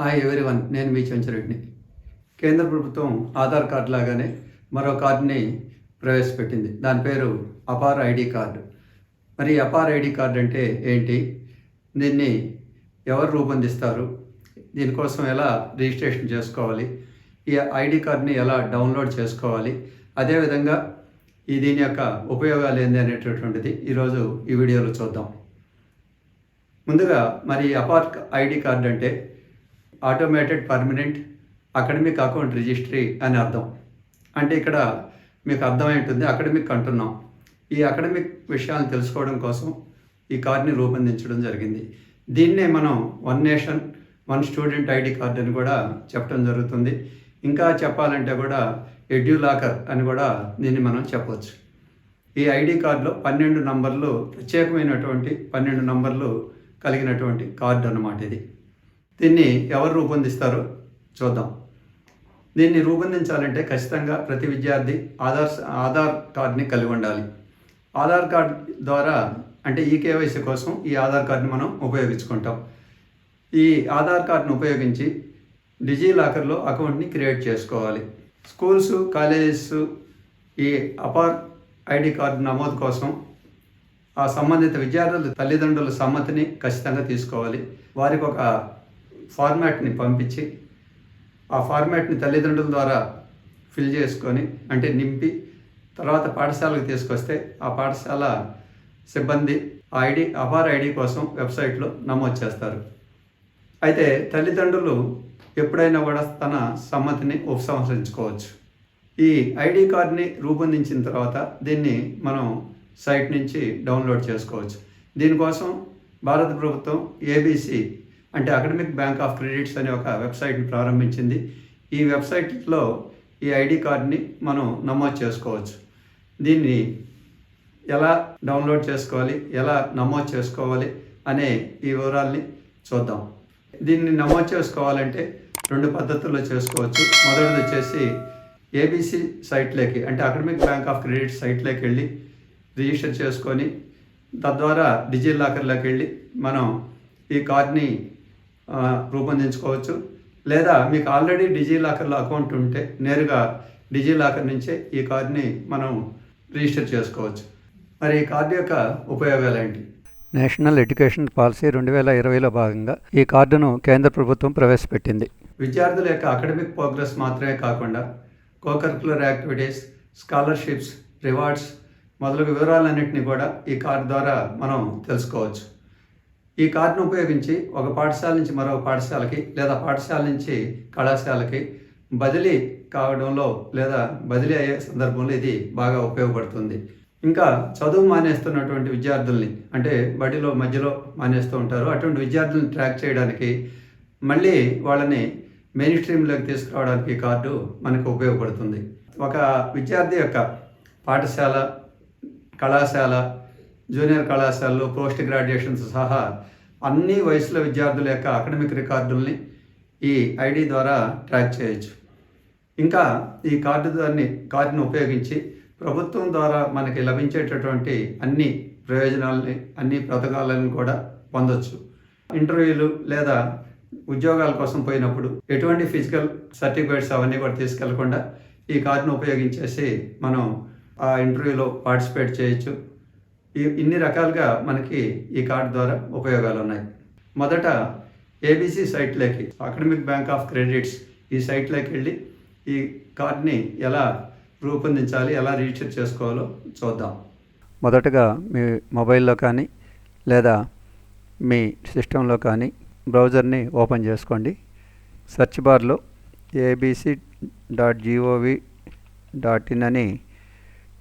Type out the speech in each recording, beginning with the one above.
Hi one నేను మీ చెంచరెడ్డిని కేంద్ర ప్రభుత్వం ఆధార్ కార్డు లాగానే మరో కార్డుని ప్రవేశపెట్టింది. దాని పేరు అపార్ ఐడి కార్డు. మరి అపార్ ఐడి కార్డు అంటే ఏంటి? దీన్ని ఎవరు రూపొందిస్తారు? దీనికోసం ఎలా రిజిస్ట్రేషన్ చేసుకోవాలి? ఈ ఐడి కార్డ్ని ఎలా డౌన్లోడ్ చేసుకోవాలి? అదేవిధంగా ఈ దీని యొక్క ఉపయోగాలు ఏంది అనేటటువంటిది ఈరోజు ఈ వీడియోలో చూద్దాం. ముందుగా మరి అపార్ ఐడి కార్డ్ అంటే automated permanent academic account registry అని అర్థం. అంటే ఇక్కడ మీకు అర్థమై ఉంటుంది అకాడమిక్ అంటున్నాం. ఈ అకాడమిక్ విషయాలను తెలుసుకోవడం కోసం ఈ కార్డ్ని రూపొందించడం జరిగింది. దీన్నే మనం one nation one student ID card అని కూడా చెప్పడం జరుగుతుంది. ఇంకా చెప్పాలంటే కూడా ఎడ్యులాకర్ అని కూడా దీన్ని మనం చెప్పవచ్చు ఈ ఐడి కార్డులో పన్నెండు నంబర్లు ప్రత్యేకమైనటువంటి పన్నెండు నంబర్లు కలిగినటువంటి కార్డు అన్నమాట ఇది. దీన్ని ఎవరు రూపొందిస్తారు చూద్దాం. దీన్ని రూపొందించాలంటే ఖచ్చితంగా ప్రతి విద్యార్థి ఆధార్ ఆధార్ కార్డ్ని కలిగి ఉండాలి. ఆధార్ కార్డ్ ద్వారా అంటే ఈ కేవైసీ కోసం ఈ ఆధార్ కార్డుని మనం ఉపయోగించుకుంటాం. ఈ ఆధార్ కార్డును ఉపయోగించి డిజీ లాకర్లో అకౌంట్ని క్రియేట్ చేసుకోవాలి. స్కూల్స్ కాలేజెస్ ఈ అపార్ ఐడి కార్డు నమోదు కోసం ఆ సంబంధిత విద్యార్థుల తల్లిదండ్రుల సమ్మతిని ఖచ్చితంగా తీసుకోవాలి. వారికి ఒక ఫార్మాట్ని పంపించి ఆ ఫార్మాట్ని తల్లిదండ్రుల ద్వారా ఫిల్ చేసుకొని అంటే నింపి తర్వాత పాఠశాలకు తీసుకొస్తే ఆ పాఠశాల సిబ్బంది ఆ ఐడి అపార్ ఐడి కోసం వెబ్సైట్లో నమోదు చేస్తారు. అయితే తల్లిదండ్రులు ఎప్పుడైనా కూడా తన సమ్మతిని ఉపసంహరించుకోవచ్చు. ఈ ఐడి కార్డ్ని రూపొందించిన తర్వాత దీన్ని మనం సైట్ నుంచి డౌన్లోడ్ చేసుకోవచ్చు. దీనికోసం భారత ప్రభుత్వం ఏబీసీ అంటే అకాడమిక్ బ్యాంక్ ఆఫ్ క్రెడిట్స్ అనే ఒక వెబ్సైట్ని ప్రారంభించింది. ఈ వెబ్సైట్లో ఈ ఐడి కార్డ్ని మనం నమోదు చేసుకోవచ్చు. దీన్ని ఎలా డౌన్లోడ్ చేసుకోవాలి ఎలా నమోదు చేసుకోవాలి అనే ఈ వివరాల్ని చూద్దాం. దీన్ని నమోదు చేసుకోవాలంటే రెండు పద్ధతుల్లో చేసుకోవచ్చు. మొదటిది వచ్చేసి ఏబీసీ సైట్లోకి అంటే అకాడమిక్ బ్యాంక్ ఆఫ్ క్రెడిట్ సైట్లోకి వెళ్ళి రిజిస్టర్ చేసుకొని తద్వారా డిజిలాకర్లోకి వెళ్ళి మనం ఈ కార్డ్ని రూపొందించుకోవచ్చు లేదా మీకు ఆల్రెడీ డిజీ లాకర్లో అకౌంట్ ఉంటే నేరుగా డిజీ లాకర్ నుంచే ఈ కార్డ్ని మనం రిజిస్టర్ చేసుకోవచ్చు. మరి ఈ కార్డు యొక్క ఉపయోగాలు ఏంటి? నేషనల్ ఎడ్యుకేషన్ పాలసీ రెండు వేల ఇరవైలో భాగంగా ఈ కార్డును కేంద్ర ప్రభుత్వం ప్రవేశపెట్టింది. విద్యార్థుల యొక్క అకాడమిక్ ప్రోగ్రెస్ మాత్రమే కాకుండా కోకరికులర్ యాక్టివిటీస్ స్కాలర్షిప్స్ రివార్డ్స్ మొదలగు వివరాలన్నింటినీ కూడా ఈ కార్డు ద్వారా మనం తెలుసుకోవచ్చు. ఈ కార్డును ఉపయోగించి ఒక పాఠశాల నుంచి మరొక పాఠశాలకి లేదా పాఠశాల నుంచి కళాశాలకి బదిలీ కావడంలో లేదా బదిలీ అయ్యే సందర్భంలో ఇది బాగా ఉపయోగపడుతుంది. ఇంకా చదువు మానేస్తున్నటువంటి విద్యార్థుల్ని అంటే బడిలో మధ్యలో మానేస్తూ ఉంటారు. అటువంటి విద్యార్థులను ట్రాక్ చేయడానికి మళ్ళీ వాళ్ళని మెయిన్ స్ట్రీమ్లోకి తీసుకురావడానికి కార్డు మనకు ఉపయోగపడుతుంది. ఒక విద్యార్థి యొక్క పాఠశాల కళాశాల జూనియర్ కళాశాలలో పోస్ట్ గ్రాడ్యుయేషన్స్ సహా అన్ని వయసుల విద్యార్థుల యొక్క అకాడమిక్ రికార్డుల్ని ఈ ఐడి ద్వారా ట్రాక్ చేయొచ్చు. ఇంకా ఈ కార్డు దాన్ని కార్డును ఉపయోగించి ప్రభుత్వం ద్వారా మనకి లభించేటటువంటి అన్ని ప్రయోజనాలని అన్ని పథకాలను కూడా పొందొచ్చు. ఇంటర్వ్యూలు లేదా ఉద్యోగాల కోసం పోయినప్పుడు ఎటువంటి ఫిజికల్ సర్టిఫికేట్స్ అవన్నీ కూడా తీసుకెళ్ళకుండా ఈ కార్డును ఉపయోగించేసి మనం ఆ ఇంటర్వ్యూలో పార్టిసిపేట్ చేయొచ్చు. ఇన్ని రకాలుగా మనకి ఈ కార్డు ద్వారా ఉపయోగాలు ఉన్నాయి మొదట ఏబీసీ సైట్లోకి అకాడమిక్ బ్యాంక్ ఆఫ్ క్రెడిట్స్ ఈ సైట్లోకి వెళ్ళి ఈ కార్డ్ని ఎలా రూపొందించాలి ఎలా రిజిస్టర్ చేసుకోవాలో చూద్దాం. మొదటగా మీ మొబైల్లో కానీ లేదా మీ సిస్టంలో కానీ బ్రౌజర్ని ఓపెన్ చేసుకోండి. సెర్చ్ బార్లో ABC dot gov dot in అని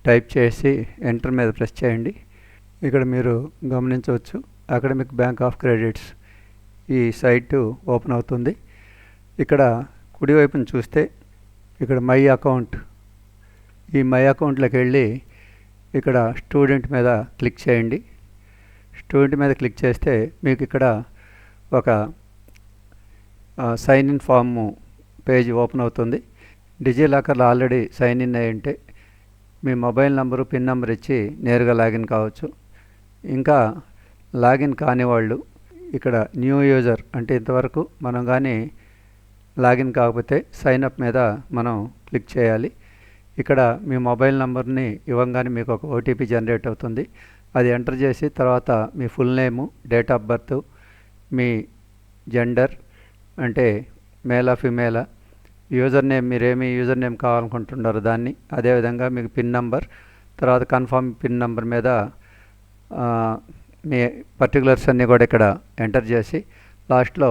టైప్ చేసి ఎంటర్ మీద ప్రెస్ చేయండి. ఇక్కడ మీరు గమనించవచ్చు. అకాడమిక్ బ్యాంక్ ఆఫ్ క్రెడిట్స్ ఈ సైటు ఓపెన్ అవుతుంది. ఇక్కడ కుడివైపున చూస్తే ఇక్కడ మై అకౌంట్. ఈ మై అకౌంట్లోకి వెళ్ళి ఇక్కడ స్టూడెంట్ మీద క్లిక్ చేయండి. స్టూడెంట్ మీద క్లిక్ చేస్తే మీకు ఇక్కడ ఒక sign in form page open అవుతుంది. డిజిలాకర్లో ఆల్రెడీ సైన్ ఇన్ అయ్యి ఉంటే మీ మొబైల్ నంబరు పిన్ నెంబర్ ఇచ్చి నేరుగా లాగిన్ కావచ్చు. ఇంకా లాగిన్ కాని వాళ్ళు ఇక్కడ న్యూ యూజర్ అంటే ఇంతవరకు మనం కానీ లాగిన్ కాకపోతే సైన్ అప్ మీద మనం క్లిక్ చేయాలి. ఇక్కడ మీ మొబైల్ నెంబర్ని ఇవ్వగానే మీకు ఒక ఓటీపీ జనరేట్ అవుతుంది. అది ఎంటర్ చేసి తర్వాత మీ full name date of birth me gender అంటే మేలా ఫిమేలా యూజర్ నేమ్ మీరేమి యూజర్ నేమ్ కావాలనుకుంటున్నారో దాన్ని అదేవిధంగా మీకు పిన్ నంబర్ తర్వాత కన్ఫర్మ్ పిన్ నంబర్ మీద మీ పర్టికులర్స్ అన్నీ కూడా ఇక్కడ ఎంటర్ చేసి లాస్ట్లో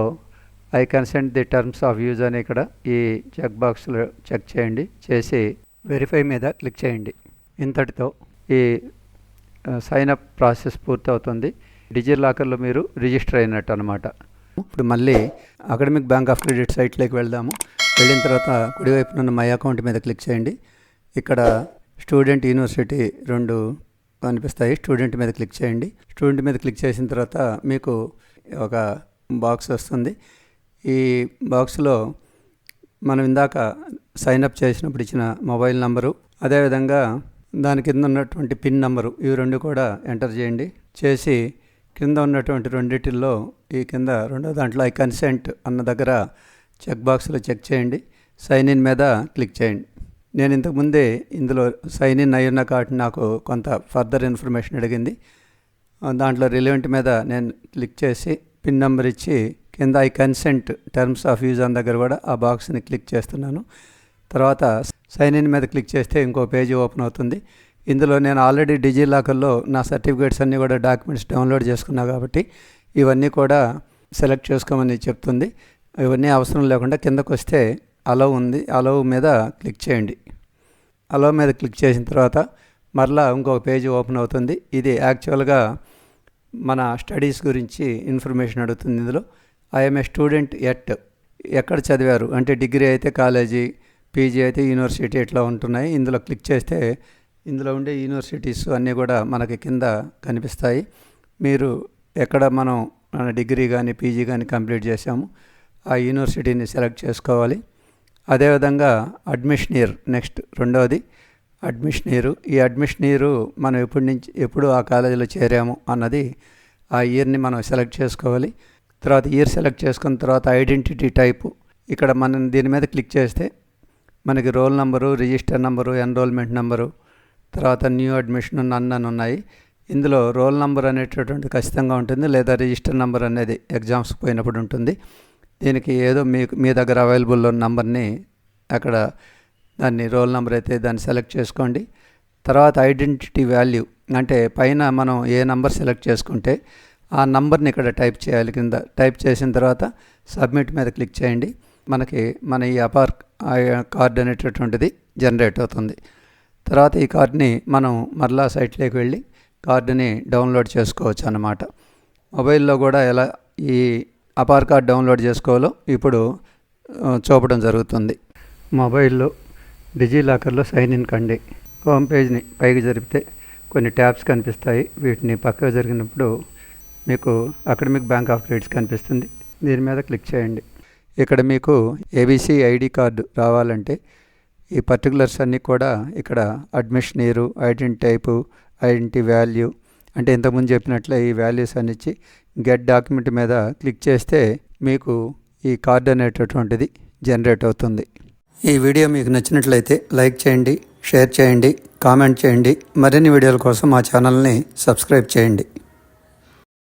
I consent the terms of use అని ఇక్కడ ఈ చెక్ బాక్స్లో చెక్ చేయండి చేసి వెరిఫై మీద క్లిక్ చేయండి. ఇంతటితో ఈ సైన్ అప్ ప్రాసెస్ పూర్తవుతుంది. డిజి లాకర్లో మీరు రిజిస్టర్ అయినట్టు అనమాట ఇప్పుడు మళ్ళీ అకాడమిక్ బ్యాంక్ ఆఫ్ క్రెడిట్ సైట్లోకి వెళ్దాము. వెళ్ళిన తర్వాత కుడివైపున ఉన్న మై అకౌంట్ మీద క్లిక్ చేయండి. ఇక్కడ స్టూడెంట్ యూనివర్సిటీ రెండు కనిపిస్తాయి స్టూడెంట్ మీద క్లిక్ చేయండి. స్టూడెంట్ మీద క్లిక్ చేసిన తర్వాత మీకు ఒక బాక్స్ వస్తుంది. ఈ బాక్స్లో మనం ఇందాక సైన్ అప్ చేసినప్పుడు ఇచ్చిన మొబైల్ నంబరు అదేవిధంగా దాని కింద ఉన్నటువంటి పిన్ నంబరు ఇవి రెండు కూడా ఎంటర్ చేయండి. చేసి కింద ఉన్నటువంటి రెండిటిల్లో ఈ కింద రెండో దాంట్లో ఐ కన్సెంట్ అన్న దగ్గర చెక్ బాక్స్లో చెక్ చేయండి. సైన్ ఇన్ మీద క్లిక్ చేయండి. నేను ఇంతకుముందే ఇందులో సైన్ ఇన్ అయ్యున్న కాబట్టి నాకు కొంత ఫర్దర్ ఇన్ఫర్మేషన్ అడిగింది. దాంట్లో రిలవెంట్ మీద నేను క్లిక్ చేసి పిన్ నెంబర్ ఇచ్చి కింద I consent terms of use అని దగ్గర కూడా ఆ బాక్స్ని క్లిక్ చేస్తున్నాను. తర్వాత సైన్ ఇన్ మీద క్లిక్ చేస్తే ఇంకో పేజీ ఓపెన్ అవుతుంది. ఇందులో నేను ఆల్రెడీ డిజీ లాకర్లో నా సర్టిఫికేట్స్ అన్నీ కూడా డాక్యుమెంట్స్ డౌన్లోడ్ చేసుకున్నా కాబట్టి ఇవన్నీ కూడా సెలెక్ట్ చేసుకోమని చెప్తుంది. ఇవన్నీ అవసరం లేకుండా కిందకు వస్తే అలవ్ ఉంది. అలవ్ మీద క్లిక్ చేయండి. అలవ్ మీద క్లిక్ చేసిన తర్వాత మరలా ఇంకొక పేజీ ఓపెన్ అవుతుంది. ఇది యాక్చువల్గా మన స్టడీస్ గురించి ఇన్ఫర్మేషన్ అడుగుతుంది ఇందులో. ఐఎమ్ ఏ స్టూడెంట్ ఎట్ ఎక్కడ చదివారు? అంటే డిగ్రీ అయితే కాలేజీ పీజీ అయితే యూనివర్సిటీ ఇట్లా ఉంటున్నాయి. ఇందులో క్లిక్ చేస్తే ఇందులో ఉండే యూనివర్సిటీస్ అన్నీ కూడా మనకి కింద కనిపిస్తాయి. మీరు ఎక్కడ మనం మన డిగ్రీ కానీ పీజీ కానీ కంప్లీట్ చేసాము ఆ యూనివర్సిటీని సెలెక్ట్ చేసుకోవాలి. అదేవిధంగా అడ్మిషన్ ఇయర్ నెక్స్ట్ రెండవది అడ్మిషన్ ఇయర్ ఈ అడ్మిషన్ ఇయర్ మనం ఎప్పటి నుంచి ఎప్పుడు ఆ కాలేజీలో చేరాము అన్నది ఆ ఇయర్ని మనం సెలెక్ట్ చేసుకోవాలి. తర్వాత ఇయర్ సెలెక్ట్ చేసుకున్న తర్వాత ఐడెంటిటీ టైపు ఇక్కడ మనం దీని మీద క్లిక్ చేస్తే మనకి roll number register number enrolment number తర్వాత న్యూ అడ్మిషన్ నన్ను అని ఉన్నాయి. ఇందులో రోల్ నెంబర్ అనేటటువంటి ఖచ్చితంగా ఉంటుంది లేదా రిజిస్టర్ నెంబర్ అనేది ఎగ్జామ్స్ పోయినప్పుడు ఉంటుంది. దీనికి ఏదో మీకు మీ దగ్గర అవైలబుల్ ఉన్న నెంబర్ని అక్కడ దాన్ని రోల్ నెంబర్ అయితే దాన్ని సెలెక్ట్ చేసుకోండి. తర్వాత ఐడెంటిటీ వాల్యూ అంటే పైన మనం ఏ నెంబర్ సెలెక్ట్ చేసుకుంటే ఆ నంబర్ని ఇక్కడ టైప్ చేయాలి కింద. టైప్ చేసిన తర్వాత సబ్మిట్ మీద క్లిక్ చేయండి. మనకి మన ఈ అపార్ కార్డ్ అనేటటువంటిది జనరేట్ అవుతుంది. తర్వాత ఈ కార్డ్ని మనం మరలా సైట్లోకి వెళ్ళి కార్డుని డౌన్లోడ్ చేసుకోవచ్చు అన్నమాట. మొబైల్లో కూడా ఎలా ఈ అపార్ కార్డ్ డౌన్లోడ్ చేసుకోవాలో ఇప్పుడు చూపడం జరుగుతుంది. మొబైల్లో డిజిలాకర్లో సైన్ ఇన్ కండి. హోమ్ పేజ్ని పైకి జరిపితే కొన్ని ట్యాబ్స్ కనిపిస్తాయి. వీటిని పక్కకు జరిగినప్పుడు మీకు అకాడమిక్ బ్యాంక్ ఆఫ్ క్రెడిట్స్ కనిపిస్తుంది. దీని మీద క్లిక్ చేయండి. ఇక్కడ మీకు ఏబీసీ ఐడి కార్డు రావాలంటే ఈ పర్టికులర్స్ అన్నీ కూడా ఇక్కడ admission year identity type identity value అంటే ఇంతకుముందు చెప్పినట్లే ఈ వాల్యూస్ అని ఇచ్చి గెట్ డాక్యుమెంట్ మీద క్లిక్ చేస్తే మీకు ఈ కార్డు అనేటటువంటిది జనరేట్ అవుతుంది. ఈ వీడియో మీకు నచ్చినట్లయితే లైక్ చేయండి షేర్ చేయండి కామెంట్ చేయండి. మరిన్ని వీడియోల కోసం మా ఛానల్ని సబ్స్క్రైబ్ చేయండి.